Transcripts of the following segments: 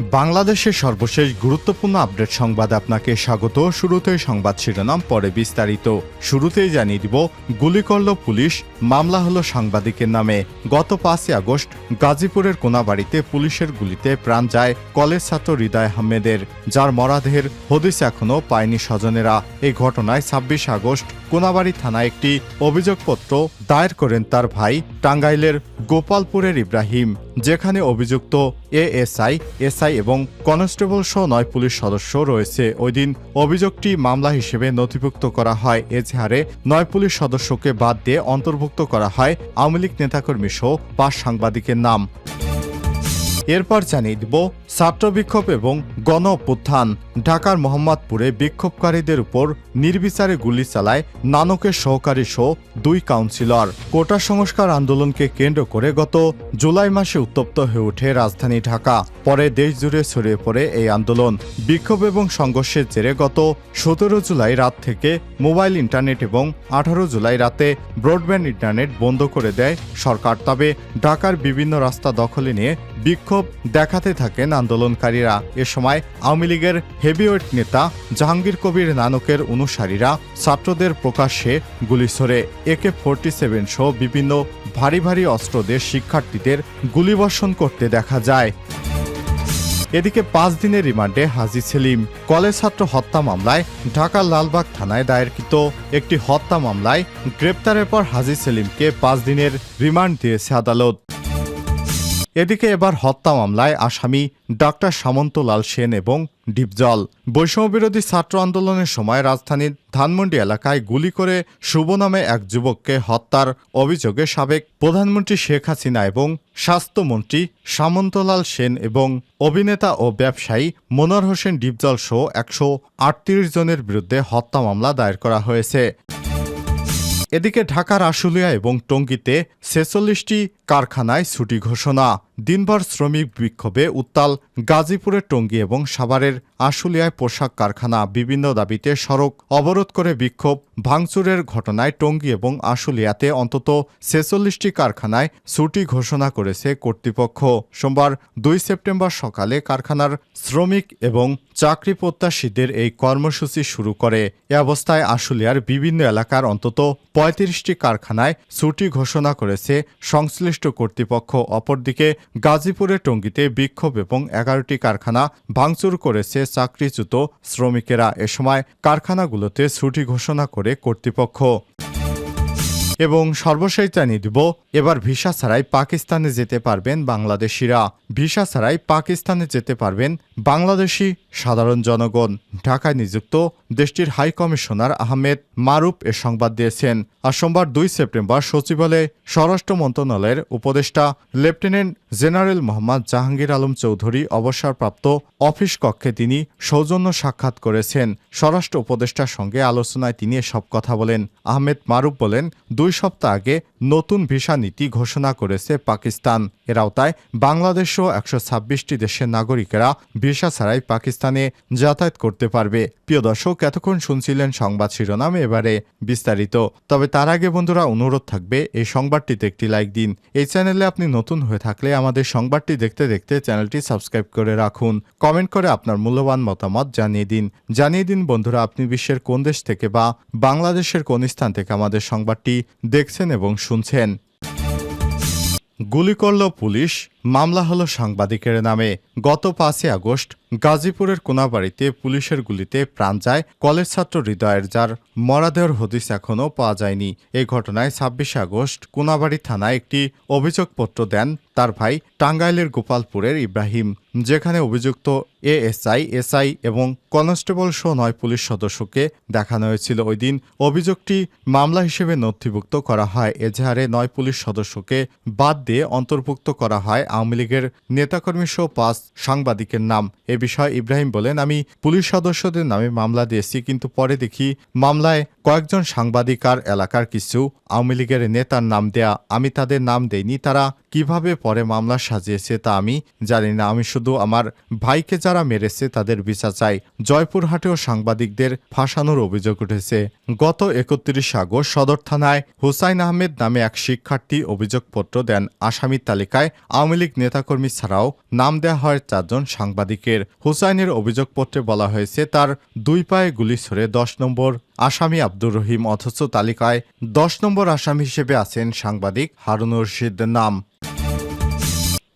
বাংলাদেশের সর্বশেষ গুরুত্বপূর্ণ আপডেট সংবাদ আপনাকে স্বাগত। শুরুতেই সংবাদ শিরোনাম, পরে বিস্তারিত। শুরুতেই জানিয়ে দিব গুলি করল পুলিশ, মামলা হলো সাংবাদিকের নামে। গত পাঁচই আগস্ট গাজীপুরের কোনাবাড়িতে পুলিশের গুলিতে প্রাণ যায় কলেজ ছাত্র হৃদয় আহমেদের, যার মরাদেহের হদিস এখনও পায়নি স্বজনেরা। এই ঘটনায় ছাব্বিশ আগস্ট কোনাবাড়ি থানায় একটি অভিযোগপত্র দায়ের করেন তার ভাই টাঙ্গাইলের গোপালপুরের ইব্রাহিম, যেখানে অভিযুক্ত এএসআই, এসআই এবং কনস্টেবল সহ নয় পুলিশ সদস্য রয়েছে। ওই দিন অভিযোগটি মামলা হিসেবে নথিভুক্ত করা হয়। এজাহারে নয় পুলিশ সদস্যকে বাদ দিয়ে অন্তর্ভুক্ত করা হয়। আওয়ামী লীগ নেতাকর্মী সহ পাঁচ সাংবাদিকের নাম। এরপর জানিয়ে দিব, ছাত্র বিক্ষোভ এবং গণ অভ্যুত্থান। ঢাকার মোহাম্মদপুরে বিক্ষোভকারীদের উপর নির্বিচারে গুলি চালায় নানকের সহকারী সহ দুই কাউন্সিলর। কোটা সংস্কার আন্দোলনকে কেন্দ্র করে গত জুলাই মাসে উত্তপ্ত হয়ে ওঠে রাজধানী ঢাকা। পরে দেশ জুড়ে ছড়িয়ে পড়ে এই আন্দোলন। বিক্ষোভ এবং সংঘর্ষের জেরে গত সতেরো জুলাই রাত থেকে মোবাইল ইন্টারনেট এবং আঠারো জুলাই রাতে ব্রডব্যান্ড ইন্টারনেট বন্ধ করে দেয় সরকার। তবে ঢাকার বিভিন্ন রাস্তা দখলে নিয়ে বিক্ষোভ দেখাতে থাকেন আন্দোলনকারীরা। এ সময় আওয়ামী লীগের হেভিওয়েট নেতা জাহাঙ্গীর কবির নানকের অনুসারীরা ছাত্রদের প্রকাশ্যে গুলি ছোড়ে একে ফোরটি সেভেন সহ বিভিন্ন ভারী ভারী অস্ত্রদের শিক্ষার্থীদের গুলিবর্ষণ করতে দেখা যায়। এদিকে পাঁচ দিনের রিমান্ডে হাজি সেলিম। কলেজ ছাত্র হত্যা মামলায় ঢাকার লালবাগ থানায় দায়েরকৃত একটি হত্যা মামলায় গ্রেপ্তারের পর হাজি সেলিমকে পাঁচ দিনের রিমান্ড দিয়েছে আদালত। এদিকে এবার হত্যা মামলায় আসামি ডাক্তার সামন্তলাল সেন এবং ডিপজল। বৈষম্যবিরোধী ছাত্র আন্দোলনের সময় রাজধানীর ধানমন্ডি এলাকায় গুলি করে শুভ নামে এক যুবককে হত্যার অভিযোগে সাবেক প্রধানমন্ত্রী শেখ হাসিনা এবং স্বাস্থ্যমন্ত্রী সামন্তলাল সেন এবং অভিনেতা ও ব্যবসায়ী মনোয়ার হোসেন ডিপজল সহ একশো আটত্রিশ জনের বিরুদ্ধে হত্যা মামলা দায়ের করা হয়েছে। এদিকে ঢাকার আশুলিয়া এবং টঙ্গীতে ছেচল্লিশটি কারখানায় ছুটি ঘোষণা। দিনভর শ্রমিক বিক্ষোভে উত্তাল গাজীপুরের টঙ্গী এবং সাভারের আশুলিয়ায় পোশাক কারখানা বিভিন্ন দাবিতে সড়ক অবরোধ করে বিক্ষোভ, ভাঙচুরের ঘটনায় টঙ্গী এবং আশুলিয়াতে অন্তত ছেচল্লিশটি কারখানায় ছুটি ঘোষণা করেছে কর্তৃপক্ষ। সোমবার দুই সেপ্টেম্বর সকালে কারখানার শ্রমিক এবং চাকরি প্রত্যাশীদের এই কর্মসূচি শুরু করে। এ অবস্থায় আশুলিয়ার বিভিন্ন এলাকার অন্তত পঁয়ত্রিশটি কারখানায় ছুটি ঘোষণা করেছে সংশ্লিষ্ট কর্তৃপক্ষ। অপরদিকে গাজীপুরে টঙ্গিতে বিক্ষোভ এবং এগারোটি কারখানা ভাঙচুর করেছে চাকরিচ্যুত শ্রমিকেরা। এ সময় কারখানাগুলোতে ছুটি ঘোষণা করে কর্তৃপক্ষ। এবং সর্বশেষ জানিয়ে দিব, এবার ভিসা ছাড়াই পাকিস্তানে যেতে পারবেন বাংলাদেশিরা। ভিসা ছাড়াই পাকিস্তানে যেতে পারবেন বাংলাদেশি সাধারণ জনগণ ঢাকায় নিযুক্ত দেশটির হাই কমিশনার আহমেদ মারুফ এ সংবাদ দিয়েছেন। আর সোমবার দুই সেপ্টেম্বর সচিবালয়ে স্বরাষ্ট্র মন্ত্রণালয়ের উপদেষ্টা লেফটেন্যান্ট জেনারেল মোহাম্মদ জাহাঙ্গীর আলম চৌধুরী অবসরপ্রাপ্ত অফিস কক্ষে তিনি সৌজন্য সাক্ষাৎ করেছেন। স্বরাষ্ট্র উপদেষ্টার সঙ্গে আলোচনায় তিনি এসব কথা বলেন। আহমেদ মারুফ বলেন, দুই সপ্তাহ আগে নতুন ভিসা নীতি ঘোষণা করেছে পাকিস্তান। এর আওতায় বাংলাদেশও একশো ছাব্বিশটি দেশের নাগরিকেরা ভিসা ছাড়াই পাকিস্তানে যাতায়াত করতে পারবে। প্রিয় দর্শক, এতক্ষণ শুনছিলেন সংবাদ শিরোনাম, এবারে বিস্তারিত। তবে তার আগে বন্ধুরা, অনুরোধ থাকবে, এই সংবাদটিতে একটি লাইক দিন। এই চ্যানেলে আপনি নতুন হয়ে থাকলে আমাদের সংবাদটি দেখতে দেখতে চ্যানেলটি সাবস্ক্রাইব করে রাখুন। কমেন্ট করে আপনার মূল্যবান মতামত জানিয়ে দিন। জানিয়ে দিন, বন্ধুরা, আপনি বিশ্বের কোন দেশ থেকে বা বাংলাদেশের কোন স্থান থেকে আমাদের সংবাদটি দেখছেন এবং শুনছেন। গুলি করল পুলিশ মামলা হলো সাংবাদিকের নামে। গত পাঁচই আগস্ট গাজীপুরের কোনাবাড়িতে পুলিশের গুলিতে প্রাণ যায় কলেজ ছাত্র হৃদয়ের, যার মরাদেহর হদিস এখনও পাওয়া যায়নি। এ ঘটনায় ছাব্বিশে আগস্ট কোনাবাড়ি থানায় একটি অভিযোগপত্র দেন তার ভাই টাঙ্গাইলের গোপালপুরের ইব্রাহিম, যেখানে অভিযুক্ত এএসআই, এসআই এবং কনস্টেবল সহ নয় পুলিশ সদস্যকে দেখানো হয়েছিল। ওই দিন অভিযোগটি মামলা হিসেবে নথিভুক্ত করা হয়। এজাহারে নয় পুলিশ সদস্যকে বাদ দিয়ে অন্তর্ভুক্ত করা হয় আওয়ামী লীগের নেতাকর্মী সহ পাঁচ সাংবাদিকের নাম। এ বিষয়ে ইব্রাহিম বলেন, আমি পুলিশ সদস্যদের নামে মামলা দিয়েছি, কিন্তু পরে দেখি মামলায় কয়েকজন সাংবাদিক আর এলাকার কিছু আওয়ামী লীগের নেতার নাম দেয়া আমি তাদের নাম দেইনি, তারা কীভাবে পরে মামলা সাজিয়েছে তা আমি জানি না। আমি শুধু আমার ভাইকে যারা মেরেছে তাদের বিচার চাই। জয়পুরহাটেও সাংবাদিকদের ফাঁসানোর অভিযোগ উঠেছে। গত একত্রিশ আগস্ট সদর থানায় হুসাইন আহমেদ নামে এক শিক্ষার্থী অভিযোগপত্র দেন আসামির তালিকায় আওয়ামী লীগ নেতাকর্মী ছাড়াও নাম দেওয়া হয় চারজন সাংবাদিকের। হুসাইনের অভিযোগপত্রে বলা হয়েছে, তার দুই পায়ে গুলি ছড়ে দশ নম্বর আসামি আব্দুর রহিম অথচ তালিকায় দশ নম্বর আসামি হিসেবে আছেন সাংবাদিক হারুন রশিদের নাম।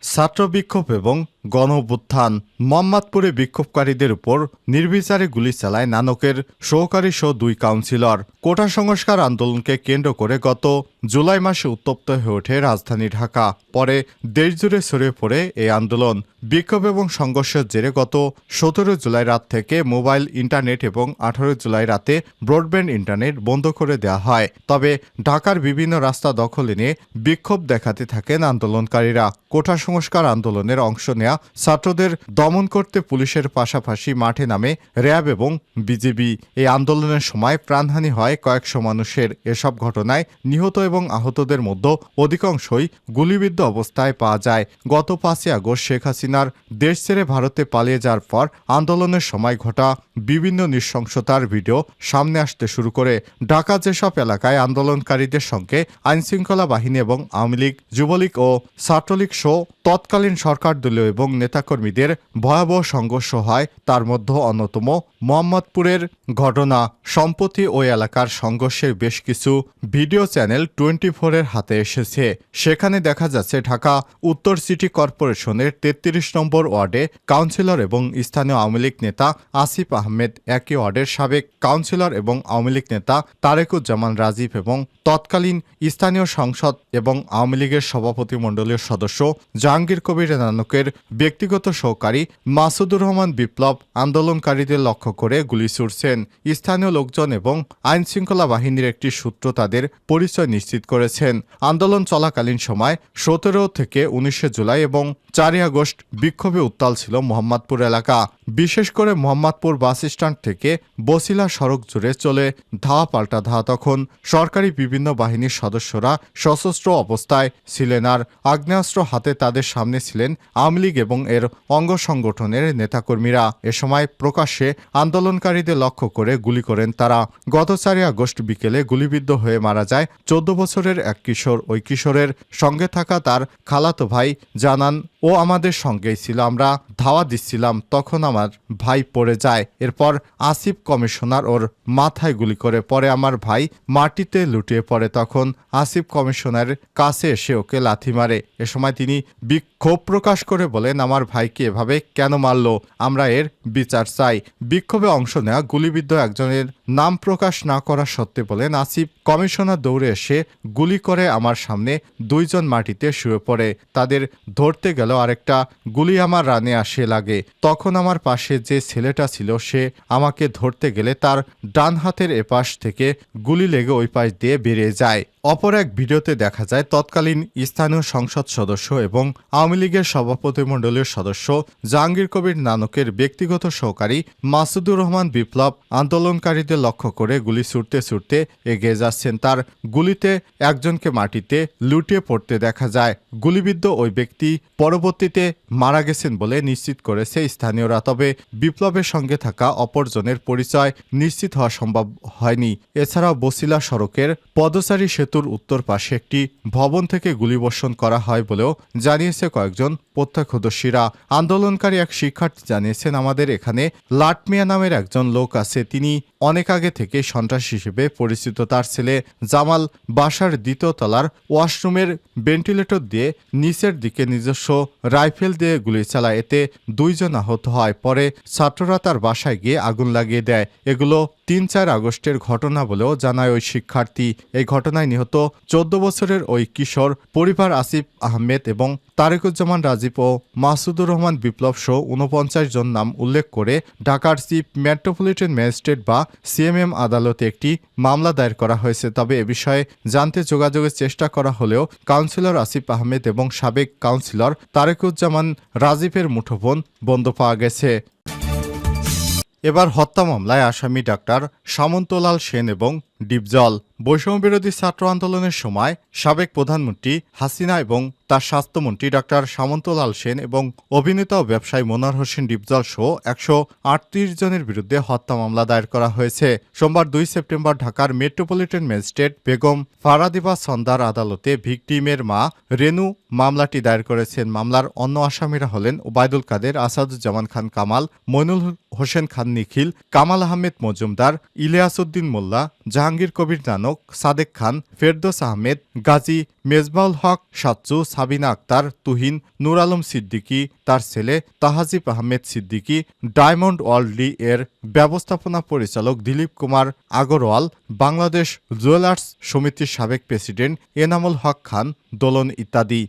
ছাত্র বিক্ষোভ এবং গণ অভ্যুত্থান মোহাম্মদপুরে বিক্ষোভকারীদের উপর নির্বিচারে গুলি চালায় নানকের সহকারী সহ দুই কাউন্সিলর। কোটা সংস্কার আন্দোলনকে কেন্দ্র করে গত জুলাই মাসে উত্তপ্ত হয়ে ওঠে রাজধানী ঢাকা। পরে দেশজুড়ে ছড়িয়ে পড়ে এই আন্দোলন। বিক্ষোভ এবং সংঘর্ষের জেরে গত সতেরো জুলাই রাত থেকে মোবাইল, ইন্টারনেট এবং আঠারো জুলাই রাতে ব্রডব্যান্ড ইন্টারনেট বন্ধ করে দেওয়া হয়। তবে ঢাকার বিভিন্ন রাস্তা দখলে নিয়ে বিক্ষোভ দেখাতে থাকেন আন্দোলনকারীরা। কোটা সংস্কার আন্দোলনের অংশ নেয়া ছাত্রদের দমন করতে পুলিশের পাশাপাশি মাঠে নামে র্যাব এবং বিজেপি এই আন্দোলনের সময় প্রাণহানি হয় কয়েকশো মানুষের। এসব ঘটনায় নিহত এবং আহতদের মধ্যে অধিকাংশই গুলিবিদ্ধ অবস্থায় পাওয়া যায়। গত পাঁচই আগস্ট শেখ হাসিনার দেশ ছেড়ে ভারতে পালিয়ে যাওয়ার পর আন্দোলনের সময় ঘটা বিভিন্ন নৃশংসতার ভিডিও সামনে আসতে শুরু করে। ঢাকা যেসব এলাকায় আন্দোলনকারীদের সঙ্গে আইনশৃঙ্খলা বাহিনী এবং আওয়ামী লীগ, যুবলীগ ও ছাত্রলীগ সহ তৎকালীন সরকার দলীয় এবং নেতাকর্মীদের ভয়াবহ সংঘর্ষ হয়। তার মধ্যে অন্যতম মোহাম্মদপুরের ঘটনা। সম্প্রতি ওই এলাকার সংঘর্ষের বেশ কিছু ভিডিও চ্যানেল টোয়েন্টি ফোরের হাতে এসেছে। সেখানে দেখা যাচ্ছে ঢাকা উত্তর সিটি কর্পোরেশনের তেত্রিশ নম্বর ওয়ার্ডে কাউন্সিলর এবং স্থানীয় আওয়ামী লীগ নেতা আসিফ আহমেদ, একই ওয়ার্ডের সাবেক কাউন্সিলর এবং আওয়ামী লীগ নেতা তারেকুজ্জামান রাজীব এবং তৎকালীন স্থানীয় সংসদ এবং আওয়ামী লীগের সভাপতি মণ্ডলীয় সদস্য জাহাঙ্গীর কবির নানকের ব্যক্তিগত সহকারী মাসুদুর রহমান বিপ্লব আন্দোলনকারীদের লক্ষ্য করে গুলি ছুড়ছেন। স্থানীয় লোকজন এবং আইনশৃঙ্খলা বাহিনীর একটি সূত্র তাদের পরিচয় নিশ্চিত করেছেন। আন্দোলন চলাকালীন সময় সতেরো থেকে উনিশে জুলাই এবং চারই আগস্ট বিক্ষোভে উত্তাল ছিল মোহাম্মদপুর এলাকা। বিশেষ করে মোহাম্মদপুর বাস স্ট্যান্ড থেকে বসিলা সড়ক জুড়ে চলে ধাওয়া পাল্টা ধাওয়া তখন সরকারি বিভিন্ন বাহিনীর সদস্যরা সশস্ত্র অবস্থায় ছিলেন আর আগ্নেয়াস্ত্র হাতে তাদের সামনে ছিলেন আওয়ামী লীগ এবং এর অঙ্গ সংগঠনের নেতাকর্মীরা এ সময় প্রকাশ্যে আন্দোলনকারীদের লক্ষ্য করে গুলি করেন তারা। গত চারই আগস্ট বিকেলে গুলিবিদ্ধ হয়ে মারা যায় চোদ্দ বছরের এক কিশোর। ওই কিশোরের সঙ্গে থাকা তার খালাতো ভাই জানান ও আমাদের সঙ্গেই ছিল। আমরা ধাওয়া দিচ্ছিলাম, তখন আমার ভাই পড়ে যায়। এরপর আসিফ কমিশনার ওর মাথায় গুলি করে পরে আমার ভাই মাটিতে লুটিয়ে পড়ে। তখন আসিফ কমিশনারের কাছে এসে ওকে লাথি মারে। এ সময় তিনি বিক্ষোভ প্রকাশ করে বলেন, আমার ভাইকে এভাবে কেন মারল? আমরা এর বিচার চাই। বিক্ষোভে অংশ নেওয়া গুলিবিদ্ধ একজনের নাম প্রকাশ না করা সত্ত্বে বলেন, আসিফ কমিশনার দৌড়ে এসে গুলি করে আমার সামনে দুইজন মাটিতে শুয়ে পড়ে। তাদের ধরতে গেল আরেকটা গুলি আমার রানে আসে লাগে। তখন আমার পাশে যে ছেলেটা ছিল, সে আমাকে ধরতে গেলে তার ডান হাতের এপাশ থেকে গুলি লেগে ওই পাশ দিয়ে বেরিয়ে যায়। অপর এক ভিডিওতে দেখা যায় তৎকালীন স্থানীয় সংসদ সদস্য এবং আওয়ামী লীগের সভাপতিমণ্ডলীয় সদস্য জাহাঙ্গীর কবির নানকের ব্যক্তিগত সহকারী মাসুদুর রহমান বিপ্লব আন্দোলনকারীদের লক্ষ্য করে গুলি ছুটতে ছুটতে এগিয়ে যাচ্ছেন। তার গুলিতে একজনকে মাটিতে লুটিয়ে পড়তে দেখা যায়। গুলিবিদ্ধ ওই ব্যক্তি পরবর্তীতে মারা গেছেন বলে নিশ্চিত করেছে স্থানীয়রা, তবে বিপ্লবের সঙ্গে থাকা অপরজনের পরিচয় নিশ্চিত হওয়া সম্ভব হয়নি। এছাড়াও বসিলা সড়কের পদচারী সেতুর উত্তর পাশে একটি ভবন থেকে গুলিবর্ষণ করা হয় বলেও জানিয়েছে কয়েকজন প্রত্যক্ষদর্শীরা আন্দোলনকারী এক শিক্ষার্থী জানিয়েছেন, আমাদের এখানে লাটমিয়া নামের একজন লোক আছে। তিনি অনেক আগে থেকে সন্ত্রাস হিসেবে পরিচিত। তার ছেলে জামাল বাসার দ্বিতীয় তলার ওয়াশরুমের ভেন্টিলেটর দিয়ে নিচের দিকে নিজস্ব রাইফেল দিয়ে গুলি চালায়। এতে দুইজন আহত হয়। পরে ছাত্ররা তার বাসায় গিয়ে আগুন লাগিয়ে দেয়। এগুলো তিন চার আগস্টের ঘটনা বলেও জানায় ওই শিক্ষার্থী। এই ঘটনায় নিহত চোদ্দ বছরের ওই কিশোর পরিবার আসিফ আহমেদ এবং তারেকুজ্জামান রাজীব ও মাসুদুর রহমান বিপ্লব সহ উনপঞ্চাশ জন নাম উল্লেখ করে ঢাকার চিফ মেট্রোপলিটন ম্যাজিস্ট্রেট বা সিএমএম আদালতে একটি মামলা দায়ের করা হয়েছে। তবে এ বিষয়ে জানতে যোগাযোগের চেষ্টা করা হলেও কাউন্সিলর আসিফ আহমেদ এবং সাবেক কাউন্সিলর তারেকুজ্জামান রাজীবের মুঠোফোন বন্ধ পাওয়া গেছে। এবার হত্যা মামলায় আসামি ডাক্তার সামন্তলাল সেন এবং ডিপজল বৈষম্যবিরোধী ছাত্র আন্দোলনের সময় সাবেক প্রধানমন্ত্রী হাসিনা এবং তার স্বাস্থ্যমন্ত্রী ডক্টর সামন্তলাল সেন এবং অভিনেতা ও ব্যবসায়ী মোনার হোসেন ডিপজল সহ একশো আটত্রিশ জনের বিরুদ্ধে হত্যা মামলা দায়ের করা হয়েছে। সোমবার দুই সেপ্টেম্বর ঢাকার মেট্রোপলিটন ম্যাজিস্ট্রেট বেগম ফারাদিবা সন্দার আদালতে ভিকটিমের মা রেনু মামলাটি দায়ের করেছেন। মামলার অন্য আসামিরা হলেন ওবায়দুল কাদের, আসাদুজ্জামান খান কামাল, মইনুল হোসেন খান নিখিল, কামাল আহমেদ মজুমদার, ইলিয়াসউদ্দিন মোল্লা জাহাঙ্গীর কবির নানক, সাদেক খান, ফেরদোস আহমেদ, গাজী মেজবাউল হক সাচ্চু সাবিনা আক্তার, তুহিন, নুর আলম সিদ্দিকী, তার ছেলে তাহাজিব আহমেদ সিদ্দিকী, ডায়মন্ড ওয়ার্ল্ডলি এর ব্যবস্থাপনা পরিচালক দিলীপ কুমার আগরওয়াল, বাংলাদেশ জুয়েলার্স সমিতির সাবেক প্রেসিডেন্ট এনামুল হক খান, দোলন ইত্যাদি।